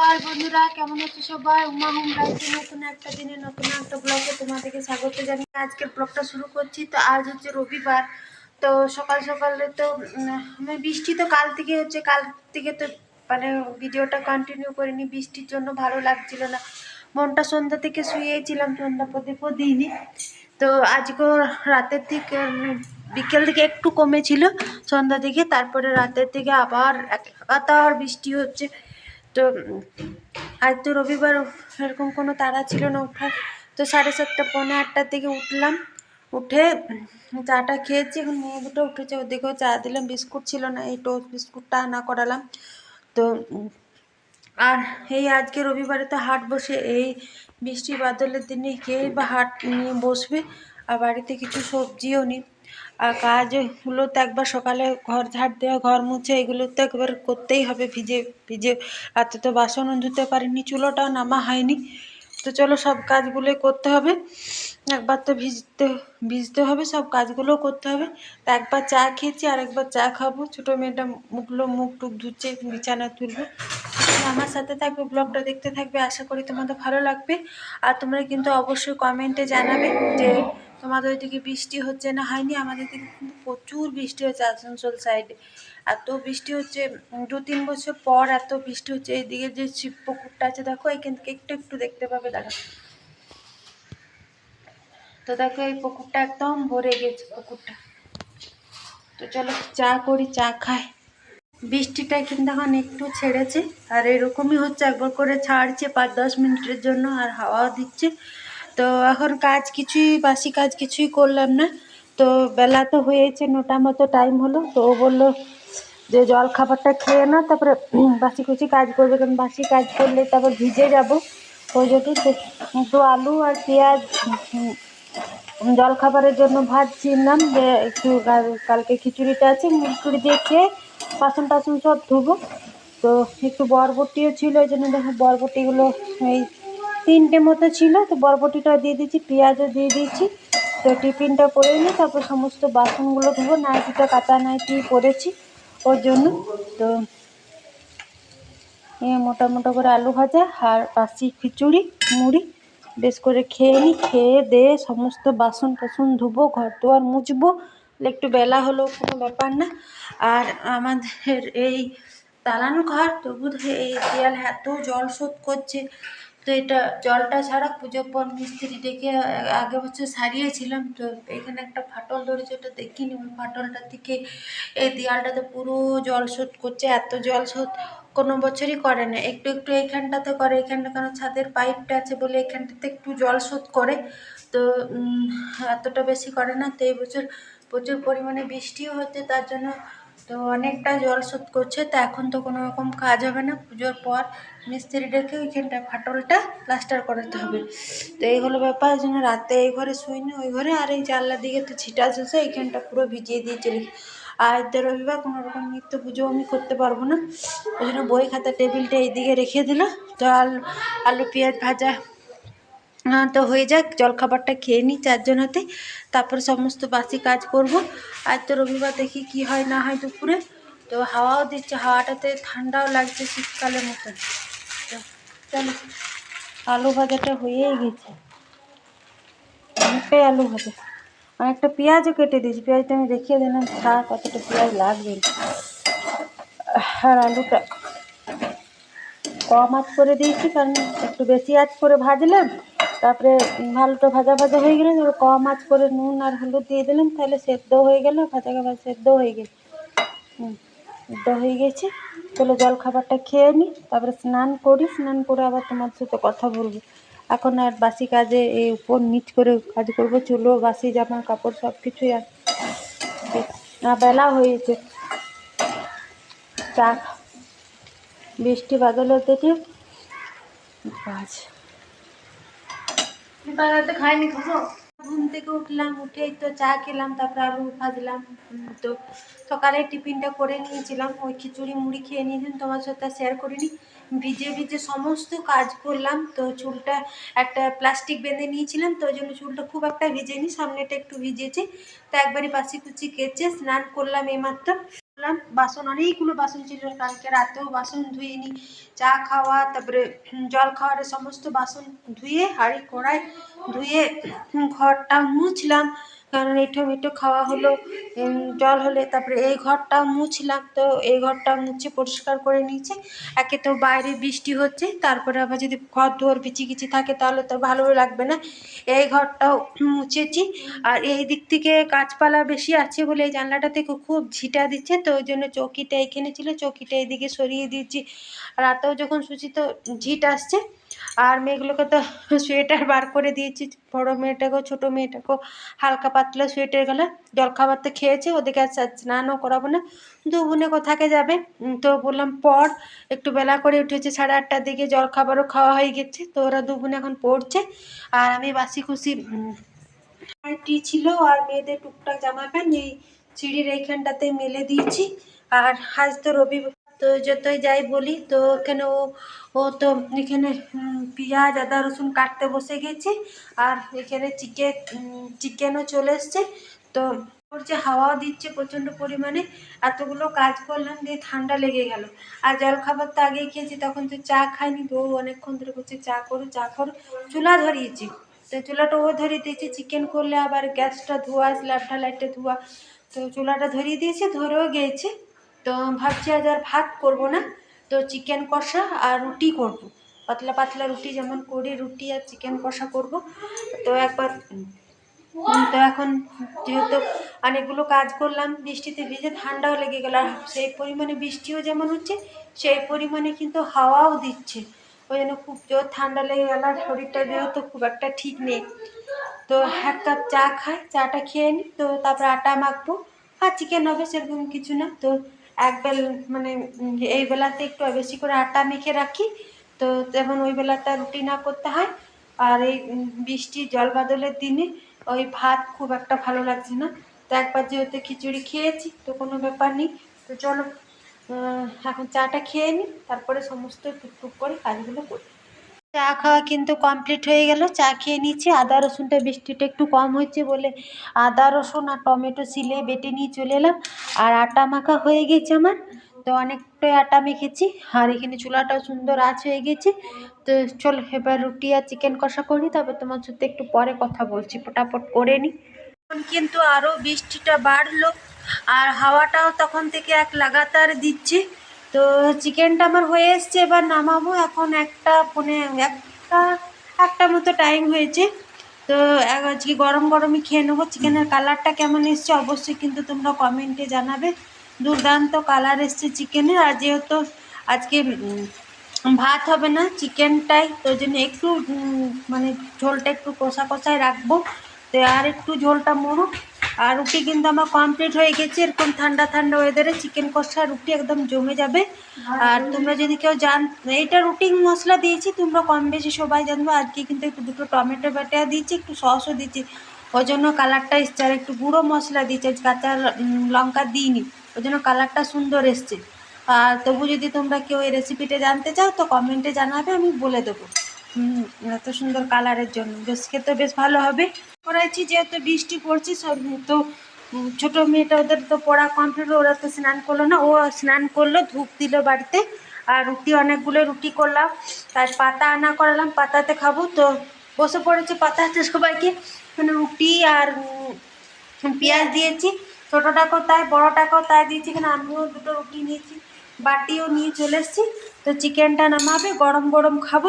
সকাল বন্ধুরা, কেমন আছো সবাই? উমা হোম রাইতে নতুন একটা দিনে, নতুন একটা ব্লগে তোমাদেরকে স্বাগত জানিয়ে আজকের ব্লগটা শুরু করছি। তো আজ হচ্ছে রবিবার, তো সকাল সকালে তো মানে বৃষ্টি তো কাল থেকে হচ্ছে, কাল থেকে তো মানে ভিডিওটা কন্টিনিউ করিনি, বৃষ্টির জন্য ভালো লাগছিল না। মনটা সন্ধ্যা থেকে শুয়েছিলাম, সন্ধ্যা প্রদীপও দিইনি। তো আজকেও রাতের থেকে বিকেল থেকে একটু কমেছিল সন্ধ্যা থেকে, তারপরে রাতের থেকে আবার এক লাগাতার বৃষ্টি হচ্ছে। আজ তো রবিবার, এরকম কোনো তাড়া ছিল না ওঠার। তো সাড়ে সাতটা, পৌনে আটটার দিকে উঠলাম। উঠে চাটা খেয়েছি, এখন মেয়ে দুটো উঠেছে। ওদিকেও চা দিলাম, বিস্কুট ছিল না, এই টোস্ট বিস্কুটটা আনা করালাম। তো, আর এই আজকে রবিবারে তো হাট বসে, এই বৃষ্টি বাদলের দিনে কে বা হাট নিয়ে বসবে? আর বাড়িতে কিছু সবজিও নেই। আর কাজগুলো তো একবার সকালে ঘর ঝাড় দেওয়া, ঘর মুছে এগুলো তো একবার করতেই হবে ভিজে ভিজে। রাতে তো বাসনও ধুতে পারিনি, চুলোটাও নামা হয়নি। তো চলো সব কাজগুলোই করতে হবে। একবার তো ভিজতে ভিজতে হবে, সব কাজগুলোও করতে হবে। তা একবার চা খেয়েছি, আর একবার চা খাব। ছোটো মেয়েটা মুখলো, মুখ টুক ধুচ্ছে, বিছানা তুলবো। আমার সাথে থাকবে ব্লগটা দেখতে থাকবে, আশা করি তোমাদের ভালো লাগবে। আর তোমরা কিন্তু অবশ্যই কমেন্টে জানাবে যে তোমাদের ওইদিকে বৃষ্টি হচ্ছে না হয়নি? আমাদের দিকে কিন্তু প্রচুর বৃষ্টি হচ্ছে আসানসোল সাইডে। এত বৃষ্টি হচ্ছে দু তিন বছর পর এত বৃষ্টি হচ্ছে। এইদিকে যে শিব পুকুরটা আছে, দেখো, এখান থেকে একটু একটু দেখতে পাবে দাঁড়া তো দেখো, এই পুকুরটা একদম ভরে গেছে, পুকুরটা। তো চলো, চা করি, চা খাই। বৃষ্টিটা কিন্তু এখন একটু ছেড়েছে, আর এরকমই হচ্ছে, একবার করে ছাড়ছে পাঁচ দশ মিনিটের জন্য, আর হাওয়াও দিচ্ছে। তো এখন কাজ কিছুই, বাসি কাজ কিছুই করলাম না। তো বেলা তো হয়েছে, নটা মতো টাইম হলো। তো ও বলল যে জল খাবারটা খেয়ে না তারপরে বাসি কুচি কাজ করবে। কারণ বাসি কাজ করলে তারপর ভিজে যাব। ওই জন্য একটু আলু আর পেঁয়াজ জল খাবারের জন্য ভাজছিলাম। যে একটু কালকে খিচুড়িটা আছে মুড়ি দিয়ে খেয়ে বাসন টাসন সব ধুবো। তো একটু বরবটিও ছিল, ওই জন্য দেখো বরবটিগুলো এই তিনটে মতো ছিল, তো বরবটিটাও দিয়ে দিয়েছি, পেঁয়াজও দিয়ে দিয়েছি। তো টিফিনটা করে নিই, তারপর সমস্ত বাসনগুলো ধুবো, নাইটিটা কাঁচা নাইটি করেছি ওর জন্য। তো মোটা মোটা করে আলু ভাজা আর বাসি খিচুড়ি, মুড়ি, বেশ করে খেয়ে নিই, খেয়ে দিয়ে সমস্ত বাসন টাসন ধুবো, ঘর দুয়ার মুছবো। একটু বেলা হলেও কোনো ব্যাপার না। আর আমাদের এই দালান ঘর, তবু এই দেয়াল এত জল শোধ করছে তো এটা জলটা ছাড়া পুজোর পর মিস্ত্রি ডেকে আগে বছর সারিয়েছিলাম, তো এখানে একটা ফাটল ধরেছে, ওটা দেখিনি ওই ফাটলটা থেকে এই দেয়ালটাতে পুরো জল শোধ করছে, এত জল শোধ কোনো বছরই করে না। একটু একটু এইখানটাতে করে এখানটা কেন ছাদের পাইপটা আছে বলে এখানটাতে একটু জল শোধ করে। তো এতটা বেশি করে না, তো এই বছর প্রচুর পরিমাণে বৃষ্টিও হচ্ছে, তার জন্য তো অনেকটা জল শোধ করছে, তো এখন তো কোনো রকম কাজ হবে না। পুজোর পর মিস্ত্রি ডেকে ওইখানটা ফাটলটা প্লাস্টার করাতে হবে। তো এই হলো ব্যাপার জন্য রাতে এই ঘরে শুইনি ওই ঘরে আর এই জানলার দিকে তো ছিটা শেষে এইখানটা পুরো ভিজিয়ে দিয়ে চলে। আর রবিবার কোনো রকম নিত্য পুজো আমি করতে পারব না। ওই জন্য বই খাতা, টেবিলটা এইদিকে রেখে দিল তো আলু আলু, পেঁয়াজ ভাজা তো হয়ে যাক, জলখাবারটা খেয়ে নিই চারজন চারজনাতে তারপর সমস্ত বাসি কাজ করব। আর তো রবিবার, দেখি কি হয় না হয় দুপুরে। তো হাওয়াও দিচ্ছে, হাওয়াটাতে ঠান্ডাও লাগছে শীতকালের মতন। চলো, আলু ভাজাটা হয়েই গেছে। অনেকটাই আলু ভাজা। অনেকটা পেঁয়াজও কেটে দিয়েছি, পেঁয়াজটা আমি দেখিয়ে দিলাম, থাক, কতটা পেঁয়াজ লাগবে। আর আলুটা কম আঁচ করে দিয়েছি, কারণ একটু বেশি আঁচ করে ভাজলাম তারপরে আলুটা ভাজা ভাজা হয়ে গেলে তারপরে কম আঁচ করে নুন আর হলুদ দিয়ে দিলাম, তাহলে সেদ্ধ হয়ে গেল, ভাজা খাবার সেদ্ধ হয়ে গেছে। সেদ্ধ হয়ে গেছে। চলো জল খাবারটা খেয়ে নিই তারপরে স্নান করি, স্নান করে আবার তোমার সাথে কথা বলব। এখন আর বাসি কাজে এই উপর নিচ করে কাজ করব, চুলো, বাসি, জামা, কাপড় সব কিছুই আর বেলা হয়েছে। চা বৃষ্টি বাদল দিকে কাজ খাইনি ঘুম থেকে উঠলাম উঠেই তো চা খেলাম, তারপরে আলু ভাজলাম। তো সকালে টিফিনটা করে নিয়েছিলাম, ওই খিচুড়ি মুড়ি খেয়ে নিয়েছিলাম, তোমার সাথে শেয়ার করিনি। ভিজে ভিজে সমস্ত কাজ করলাম, তো চুলটা একটা প্লাস্টিক বেঁধে নিয়েছিলাম, তো ওই জন্য চুলটা খুব একটা ভিজেনি, সামনেটা একটু ভিজেছে। তো একবারই বাসি কুচি কেচে স্নান করলাম এইমাত্র। করলাম বাসন, অনেকগুলো বাসন ছিল কালকে, রাতেও বাসন ধুয়ে নি চা খাওয়া, তারপরে জল খাওয়ার সমস্ত বাসন ধুয়ে, হাঁড়ি কড়াই ধুয়ে ঘরটা মুছলাম। কারণ এঁঠো মেঠো খাওয়া হলো জল হলে তারপরে এই ঘরটা মুছলাম। তো এই ঘরটা মুছে পরিষ্কার করে নিয়েছি। একে তো বাইরে বৃষ্টি হচ্ছে, তারপরে আবার যদি ঘর দুয়ার বিচি কিছু থাকে তাহলে তো ভালো লাগবে না। এই ঘরটাও মুছেছি। আর এই দিক থেকে গাছপালা বেশি আছে বলে এই জানলাটা থেকে খুব ঝিটা দিচ্ছে, তো ওই জন্য চৌকিটা এখানে ছিল, চৌকিটা এদিকে সরিয়ে দিয়েছি। রাতেও যখন শুছি তো ঝিট আসছে। আর মেয়েগুলোকে তো সোয়েটার বার করে দিয়েছি, বড়ো মেয়েটাকেও, ছোটো মেয়েটাকেও। হালকা পাতলা সোয়েটার গেলা জলখাবার তো খেয়েছে ওদেরকে আর স্নানও করাবো না। দু বোনে কোথাকে যাবে? তো বললাম, পর। একটু বেলা করে উঠেছে, সাড়ে আটটার দিকে জলখাবারও খাওয়া হয়ে গেছে, তো ওরা দু বোনে এখন পড়ছে। আর আমি বাসি খুশি টি ছিল, আর মেয়েদের টুকটাক জামা প্যান্ট, এই সিঁড়ির এইখানটাতে মেলে দিয়েছি। আর আজ তো রবিবার তো যতই যাই বলি, তো এখানে ও ও তো এখানে পেঁয়াজ, আদা, রসুন কাটতে বসে গেছে। আর এখানে চিকেন চিকেনও চলে এসছে। তো যে হাওয়াও দিচ্ছে প্রচণ্ড পরিমাণে। এতগুলো কাজ করলাম দিয়ে ঠান্ডা লেগে গেল। আর জল খাবার তো আগেই খেয়েছি, তখন তো চা খাইনি। তো অনেকক্ষণ ধরে করছে চা করো চা করো। চুলা ধরিয়েছি। তো চুলাটা ও ধরিয়ে দিয়েছে। চিকেন করলে আবার গ্যাসটা ধোয়া স্ল্যাবটা লাইটটা ধোয়া। তো চুলাটা ধরিয়ে দিয়েছে, ধরেও গিয়েছে তো ভাবছি আজ আর ভাত করব না। তো চিকেন কষা আর রুটি করব। পাতলা পাতলা রুটি যেমন করি, রুটি আর চিকেন কষা করব। তো একবার, তো এখন যেহেতু অনেকগুলো কাজ করলাম, বৃষ্টিতে ভিজে ঠান্ডাও লেগে গেল। আর সেই পরিমাণে বৃষ্টিও যেমন হচ্ছে, সেই পরিমাণে কিন্তু হাওয়াও দিচ্ছে। ওই জন্য খুব জোর ঠান্ডা লেগে গেল আর শরীরটা যেহেতু খুব একটা ঠিক নেই। তো এক কাপ চা খাই, চাটা খেয়ে নিই তো তারপরে আটা মাখবো। আর চিকেন হবে সেরকম কিছু না। তো এক বেল মানে এই বেলাতে একটু বেশি করে আটা মেখে রাখি। তো যেমন ওই বেলাতে রুটি না করতে হয়। আর এই বৃষ্টি, জল বাদলের দিনে ওই ভাত খুব একটা ভালো লাগছে না। তো একবার যেহেতু খিচুড়ি খেয়েছি, তো কোনো ব্যাপার নেই। তো চলো এখন চাটা খেয়ে নিই তারপরে সমস্ত টুকটুক করে কাজগুলো করি। চা খাওয়া কিন্তু কমপ্লিট হয়ে গেল। চা খেয়ে নিচ্ছি। আদা, রসুনটা বৃষ্টিটা একটু কম হয়েছে বলে আদা, রসুন আর টমেটো সিলে বেটে নিয়ে চলে এলাম। আর আটা মাখা হয়ে গেছে আমার। তো অনেকটাই আটা মেখেছি। আর এখানে চুলাটাও সুন্দর আঁচ হয়ে গেছে। তো চলো, এবার রুটি আর চিকেন কষা করি। তারপর তোমার সাথে একটু পরে কথা বলছি। ফটাফট করে নিই কিন্তু আরও বৃষ্টিটা বাড়লো। আর হাওয়াটাও তখন থেকে এক লাগাতার দিচ্ছে। তো চিকেনটা আমার হয়ে এসছে, এবার নামাবো। এখন একটা পনে একটা একটা মতো টাইম হয়েছে। তো আজকে গরম গরমই খেয়ে নেব। চিকেনের কালারটা কেমন এসছে অবশ্যই কিন্তু তোমরা কমেন্টে জানাবে। দুর্দান্ত কালার এসছে চিকেনের। আর যেহেতু আজকে ভাত হবে না চিকেনটাই, তো জন্য একটু মানে ঝোলটা একটু কষা কষায় রাখব। তো আর একটু ঝোলটা মরুক। আর রুটি কিন্তু আমার কমপ্লিট হয়ে গেছে। এরকম ঠান্ডা ঠান্ডা ওয়েদারে চিকেন কষা রুটি একদম জমে যাবে। আর তোমরা যদি কেউ জান এইটা রুটি মশলা দিয়েছি, তোমরা কম বেশি সবাই জানব। আজকে কিন্তু একটু দুটো টমেটো বাটা দিয়েছি, একটু সসও দিয়েছি। ওই জন্য কালারটা এসছে। আর একটু গুঁড়ো মশলা দিয়েছি। কাঁচা লঙ্কা দিইনি। ওই জন্য কালারটা সুন্দর এসছে। আর তবু যদি তোমরা কেউ এই রেসিপিটা জানতে চাও, তো কমেন্টে জানাবে, আমি বলে দেবো। এত সুন্দর কালারের জন্য। বেশ, খেতে বেশ ভালো হবে। করাইছি যেহেতু বৃষ্টি পড়ছে, সব তো ছোট মেয়েটা, ওদের তো পড়া কমপ্লিট, ওরা তো স্নান করল না। ও স্নান করল, ধূপ দিল বাড়িতে। আর রুটি, অনেকগুলো রুটি করলাম। তার পাতা আনা করালাম, পাতাতে খাব। তো বসে পড়েছে পাতাতে সবাইকে। মানে রুটি আর পেঁয়াজ দিয়েছি। ছোটোটাকেও তাই, বড়োটাকেও তাই দিয়েছি। এখানে আমিও দুটো রুটি নিয়েছি, বাটিও নিয়ে চলে এসেছি। তো চিকেনটা নামাবে গরম গরম খাব।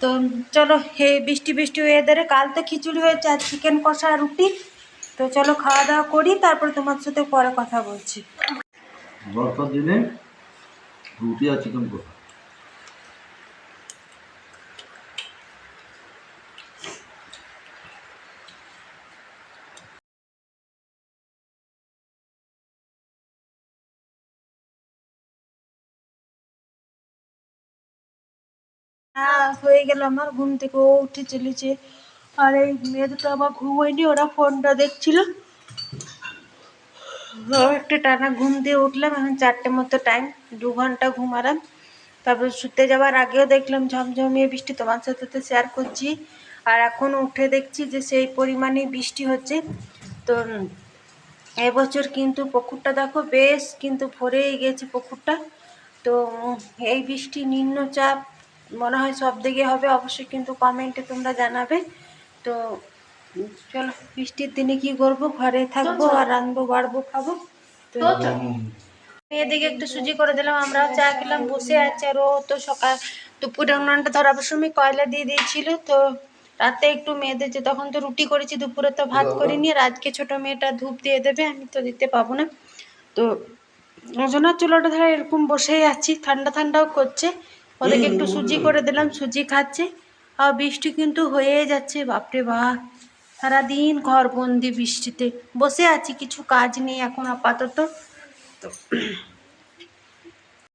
তো চলো, হে বৃষ্টি বৃষ্টি ওয়েদারে কাল তো খিচুড়ি হয়েছে আর চিকেন কষা রুটি। তো চলো, খাওয়া দাওয়া করি, তারপরে তোমার সাথে পরে কথা বলছি। বর্ষার দিনে রুটি আর চিকেন কষা। হ্যাঁ হয়ে গেল আমার, ঘুম থেকে ও উঠে চলেছে। আর এই মেয়ে দুটো আবার ঘুমোয়নি, ওরা ফোনটা দেখছিল। একটু টানা ঘুম দিয়ে উঠলাম, এখন চারটে মতো টাইম দু ঘণ্টা ঘুমালাম। তারপর শুতে যাওয়ার আগেও দেখলাম ঝমঝমিয়ে বৃষ্টি, তোমার সাথে তো শেয়ার করছি। আর এখন উঠে দেখছি যে সেই পরিমাণে বৃষ্টি হচ্ছে। তো, এবছর কিন্তু পুকুরটা দেখো বেশ কিন্তু ভরেই গেছে পুকুরটা। তো, এই বৃষ্টি নিম্নচাপ মনে হয় সব দিকে হবে অবশ্যই কিন্তু কমেন্টে তোমরা জানাবে। তো চলো বৃষ্টির দিনে কি করব? ঘরে থাকব আর রাঁধবো বাড়বো খাব। তো মেয়েদিকে একটু সুজি করে দিলাম আমরা চা খেলাম বসে আছে আর ও তো সকাল দুপুরে উনানটা ধরাবার সময় কয়লা দিয়ে দিয়েছিল। তো রাতে একটু মেয়েদের যে তখন তো রুটি করেছি দুপুরে তো ভাত করিনি আর আজকে ছোট মেয়েটা ধূপ দিয়ে দেবে আমি তো দিতে পাবো না। তো ওজনার চুলোটা ধরে এরকম বসেই আছি ঠান্ডা ঠান্ডাও করছে। ওদেরকে একটু সুজি করে দিলাম সুজি খাচ্ছে। আর বৃষ্টি কিন্তু হয়ে যাচ্ছে বাপরে বাপ। সারাদিন ঘর বন্দি বৃষ্টিতে। বসে আছি কিছু কাজ নেই এখন আপাতত। তো